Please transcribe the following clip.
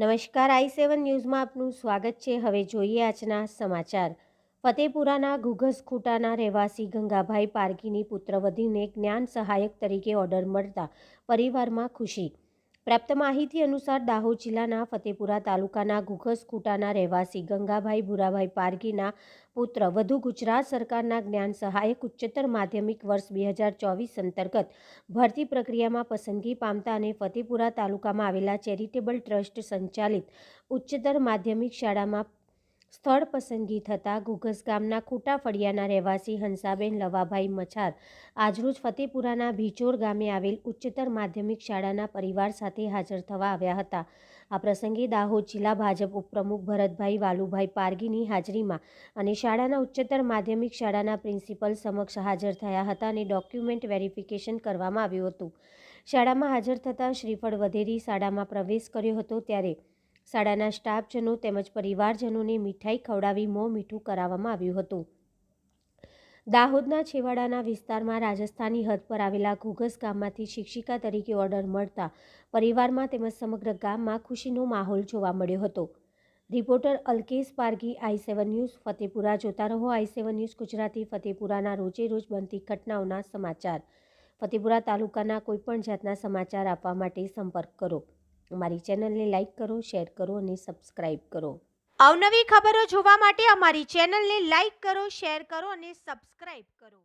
નમસ્કાર આઈ સેવન ન્યૂઝમાં આપનું સ્વાગત છે. હવે જોઈએ આજના સમાચાર. ફતેપુરાના ઘુઘસ ખૂટાના રહેવાસી ગંગાભાઈ પારગીની પુત્રવધીને જ્ઞાન સહાયક તરીકે ઓર્ડર મળતા પરિવારમાં ખુશી પ્રાપ્ત માહિતી અનુસાર દાહોદ જિલ્લાના ફતેપુરા તાલુકાના ઘુઘસ ખૂટાના રહેવાસી ગંગાભાઈ ભુરાભાઈ પારગીના પુત્ર વધુ ગુજરાત સરકારના જ્ઞાન સહાયક ઉચ્ચતર માધ્યમિક વર્ષ બે હજાર ચોવીસ અંતર્ગત ભરતી પ્રક્રિયામાં પસંદગી પામતા અને ફતેપુરા તાલુકામાં આવેલા ચેરિટેબલ ટ્રસ્ટ સંચાલિત ઉચ્ચતર માધ્યમિક શાળામાં સ્થળ પસંદગી થતાં ગુગસ ગામના ખૂટા ફળિયાના રહેવાસી હંસાબેન લવાભાઈ મછાર આજરોજ ફતેપુરાના ભીચોર ગામે આવેલ ઉચ્ચતર માધ્યમિક શાળાના પરિવાર સાથે હાજર થવા આવ્યા હતા. આ પ્રસંગે દાહોદ જિલ્લા ભાજપ ઉપપ્રમુખ ભરતભાઈ વાલુભાઈ પારગીની હાજરીમાં અને શાળાના ઉચ્ચતર માધ્યમિક શાળાના પ્રિન્સિપલ સમક્ષ હાજર થયા હતા અને ડોક્યુમેન્ટ વેરિફિકેશન કરવામાં આવ્યું હતું. શાળામાં હાજર થતાં શ્રીફળ વધેરી શાળામાં પ્રવેશ કર્યો હતો ત્યારે શાળાના સ્ટાફજનો તેમજ પરિવારજનોને મીઠાઈ ખવડાવી મોં મીઠું કરાવવામાં આવ્યું હતું. દાહોદના છેવાડાના વિસ્તારમાં રાજસ્થાની હદ પર આવેલા ઘુઘસ ગામમાંથી શિક્ષિકા તરીકે ઓર્ડર મળતા પરિવારમાં તેમજ સમગ્ર ગામમાં ખુશીનો માહોલ જોવા મળ્યો હતો. Reporter Alkesh Pargi I seven news, Fatepura. જોતા રહો આઈ સેવન ન્યૂઝ ગુજરાતી, ફતેપુરાના રોજે રોજ બનતી ઘટનાઓના સમાચાર. ફતેપુરા તાલુકાના કોઈપણ જાતના સમાચાર આપવા માટે સંપર્ક કરો. અમારી ચેનલને લાઇક કરો, શેર કરો અને સબસ્ક્રાઇબ કરો. અવનવી ખબરો જોવા માટે અમારી ચેનલને લાઇક કરો, શેર કરો અને સબસ્ક્રાઇબ કરો.